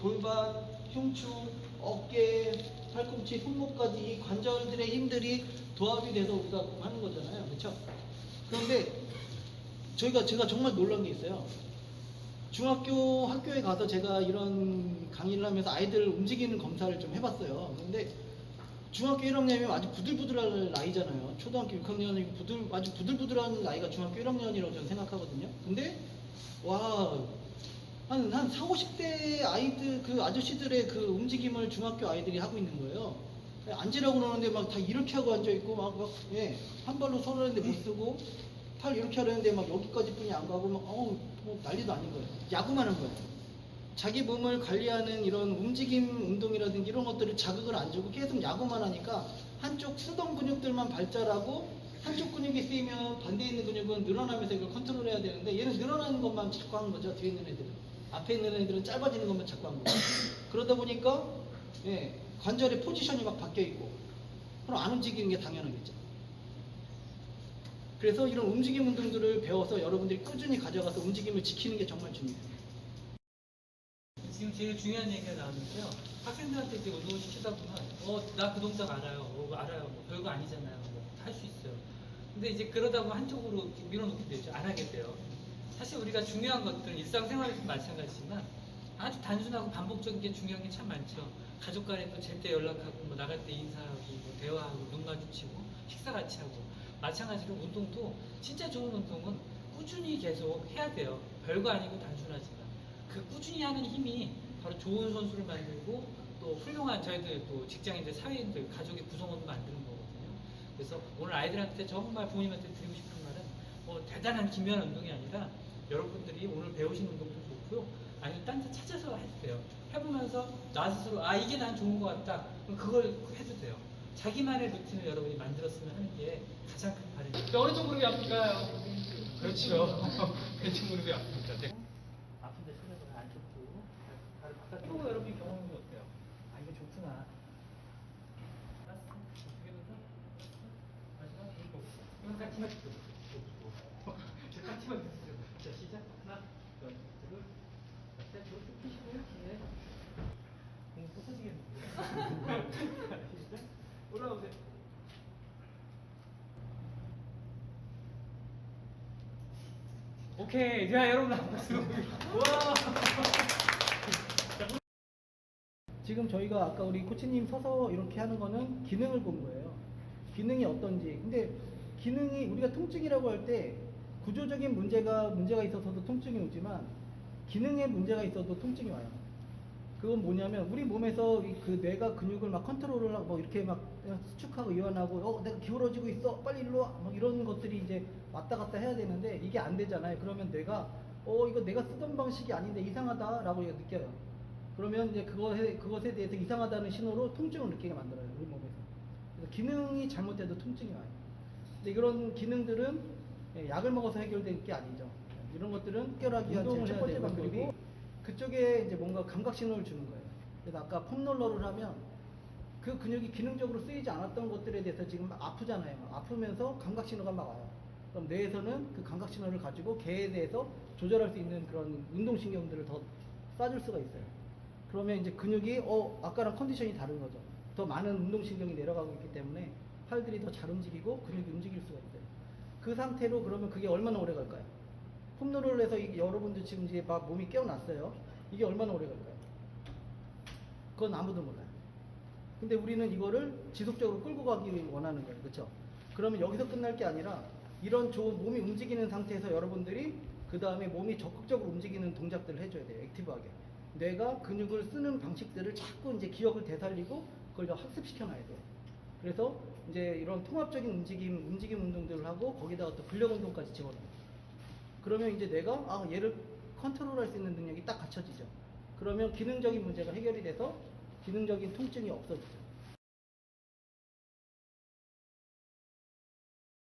골반, 흉추, 어깨, 팔꿈치, 손목까지 이 관절들의 힘들이 도합이 돼서 우리가 하는 거잖아요. 그렇죠? 그런데 저희가 제가 정말 놀란 게 있어요. 중학교 학교에 가서 제가 이런 강의를 하면서 아이들 움직이는 검사를 좀 해봤어요. 근데 중학교 1학년이면 아주 부들부들할 나이잖아요. 초등학교 6학년이고 부들, 아주 부들부들한 나이가 중학교 1학년이라고 저는 생각하거든요. 근데 와, 한, 한 4, 50대 아이들, 그 아저씨들의 그 움직임을 중학교 아이들이 하고 있는 거예요. 앉으라고 그러는데 막 다 이렇게 하고 앉아있고, 막, 막, 예, 한 발로 서라는데 못 쓰고, 팔 이렇게 하려는데 막 여기까지 뿐이 안 가고, 막, 어우, 뭐 난리도 아닌 거예요. 야구만 한 거예요. 자기 몸을 관리하는 이런 움직임 운동이라든지 이런 것들을 자극을 안 주고 계속 야구만 하니까 한쪽 쓰던 근육들만 발달하고 한쪽 근육이 쓰이면 반대에 있는 근육은 늘어나면서 이걸 컨트롤해야 되는데 얘는 늘어나는 것만 자꾸 하는 거죠 뒤에 있는 애들은 앞에 있는 애들은 짧아지는 것만 자꾸 하는 거죠 그러다 보니까 예, 관절의 포지션이 막 바뀌어 있고 그럼 안 움직이는 게 당연하겠죠 그래서 이런 움직임 운동들을 배워서 여러분들이 꾸준히 가져가서 움직임을 지키는 게 정말 중요해요 지금 제일 중요한 얘기가 나왔는데요. 학생들한테 이제 운동을 시키다 보면, 어, 나 그 동작 알아요. 어, 알아요. 뭐 별거 아니잖아요. 뭐 할수 있어요. 근데 이제 그러다 보면 한쪽으로 밀어놓게 되죠. 안 하게 돼요. 사실 우리가 중요한 것들은 일상생활에서 마찬가지지만 아주 단순하고 반복적인 게 중요한 게 참 많죠. 가족 간에도 제때 연락하고, 뭐 나갈 때 인사하고, 뭐 대화하고, 눈 마주치고, 식사 같이 하고. 마찬가지로 운동도 진짜 좋은 운동은 꾸준히 계속 해야 돼요. 별거 아니고 단순하지만. 그 꾸준히 하는 힘이 바로 좋은 선수를 만들고 또 훌륭한 저희들 또 직장인들, 사회인들, 가족의 구성원을 만드는 거거든요. 그래서 오늘 아이들한테 정말 부모님한테 드리고 싶은 말은 뭐 대단한 기묘한 운동이 아니라 여러분들이 오늘 배우신 운동도 좋고요. 아니면 딴데 찾아서 해도 돼요. 해보면서 나 스스로 아 이게 난 좋은 것 같다. 그럼 그걸 해도 돼요. 자기만의 루틴을 여러분이 만들었으면 하는 게 가장 큰 바람이에요. 어느 쪽 무릎이 아플까요? 그렇죠. 왼쪽 무릎이 아프죠. 네. 아픈데 손에서 안 좋고 다리 바깥쪽 여러분이 경험이 어때요? 아 이거 좋구나. 알았어. 어떻게 해서 마지막 이거 이건 깍지만 주세요. 저 깍지만 주세요. 자 시작. 하나, 둘, 셋, 넷, 쭉 피시고 네. 공부 부서지겠는데. 시작. 올라오세요. 오케이. 자 여러분 한 박수. 와. 지금 저희가 아까 우리 코치님 서서 이렇게 하는 거는 기능을 본 거예요. 기능이 어떤지. 근데 기능이 우리가 통증이라고 할 때 구조적인 문제가 문제가 있어서도 통증이 오지만 기능에 문제가 있어도 통증이 와요. 그건 뭐냐면 우리 몸에서 이 그 뇌가 근육을 막 컨트롤을 하고 뭐 이렇게 막 수축하고 이완하고 어 내가 기울어지고 있어 빨리 일로 와막 이런 것들이 이제 왔다 갔다 해야 되는데 이게 안 되잖아요. 그러면 뇌가 어 이거 내가 쓰던 방식이 아닌데 이상하다라고 느껴요. 그러면 이제 그것에, 그것에 대해서 이상하다는 신호로 통증을 느끼게 만들어요, 우리 몸에서. 그래서 기능이 잘못돼도 통증이 와요. 근데 이런 기능들은 예, 약을 먹어서 해결될 게 아니죠. 이런 것들은 위한 제일 첫 번째 방법이고, 그쪽에 이제 뭔가 감각 신호를 주는 거예요. 그래서 아까 폼롤러를 하면 그 근육이 기능적으로 쓰이지 않았던 것들에 대해서 지금 막 아프잖아요. 아프면서 감각 신호가 막 와요. 그럼 뇌에서는 그 감각 신호를 가지고 개에 대해서 조절할 수 있는 그런 운동신경들을 더 쏴줄 수가 있어요. 그러면 이제 근육이 어 아까랑 컨디션이 다른 거죠. 더 많은 운동신경이 내려가고 있기 때문에 팔들이 더 잘 움직이고 근육이 움직일 수가 있어요. 그 상태로 그러면 그게 얼마나 오래 갈까요? 폼롤러를 해서 이- 여러분들 지금 이제 막 몸이 깨어났어요. 이게 얼마나 오래 갈까요? 그건 아무도 몰라요. 근데 우리는 이거를 지속적으로 끌고 가기 원하는 거예요. 그렇죠? 그러면 여기서 끝날 게 아니라 이런 좋은 몸이 움직이는 상태에서 여러분들이 그 다음에 몸이 적극적으로 움직이는 동작들을 해줘야 돼요. 액티브하게. 뇌가 근육을 쓰는 방식들을 자꾸 이제 기억을 되살리고 그걸 좀 학습시켜 놔야 돼요. 그래서 이제 이런 통합적인 움직임, 움직임 운동들을 하고 거기다가 또 근력 운동까지 집어넣어요. 그러면 이제 내가 아 얘를 컨트롤할 수 있는 능력이 딱 갖춰지죠. 그러면 기능적인 문제가 해결이 돼서 기능적인 통증이 없어지죠.